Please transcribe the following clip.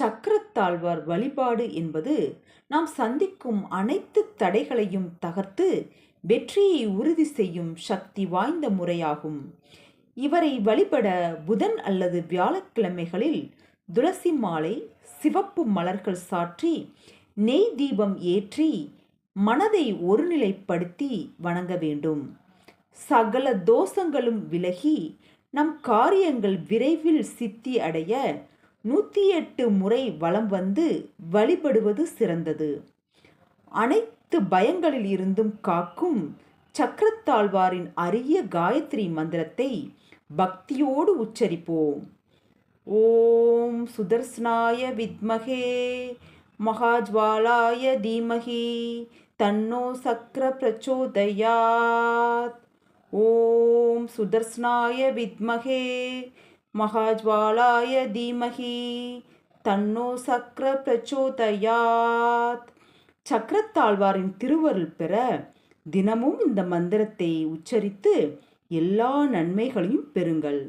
சக்கரத்தாழ்வார் வழிபாடு என்பது நாம் சந்திக்கும் அனைத்து தடைகளையும் தகர்த்து வெற்றியை உறுதி செய்யும் சக்தி வாய்ந்த முறையாகும். இவரை வழிபட புதன் அல்லது வியாழக்கிழமைகளில் துளசி மாலை சிவப்பு மலர்கள் சாற்றி நெய் தீபம் ஏற்றி மனதை ஒருநிலைப்படுத்தி வணங்க வேண்டும். சகல தோஷங்களும் விலகி நம் காரியங்கள் விரைவில் சித்தி அடைய நூற்றி எட்டு முறை வலம் வந்து வழிபடுவது சிறந்தது. அனைத்து பயங்களில் இருந்தும் காக்கும் சக்கரத்தாழ்வாரின் அரிய காயத்ரி மந்திரத்தை பக்தியோடு உச்சரிப்போம். ஓம் சுதர்சனாய வித்மகே மகாஜ்வாலாய தீமகி தன்னோ சக்கர பிரச்சோதயாத். ஓம் சுதர்சனாய வித்மகே மகாஜ்வாலாய தீமகி தன்னோ சக்கர பிரச்சோதயாத். சக்கரத்தாழ்வாரின் திருவருள் பெற தினமும் இந்த மந்திரத்தை உச்சரித்து எல்லா நன்மைகளையும் பெறுங்கள்.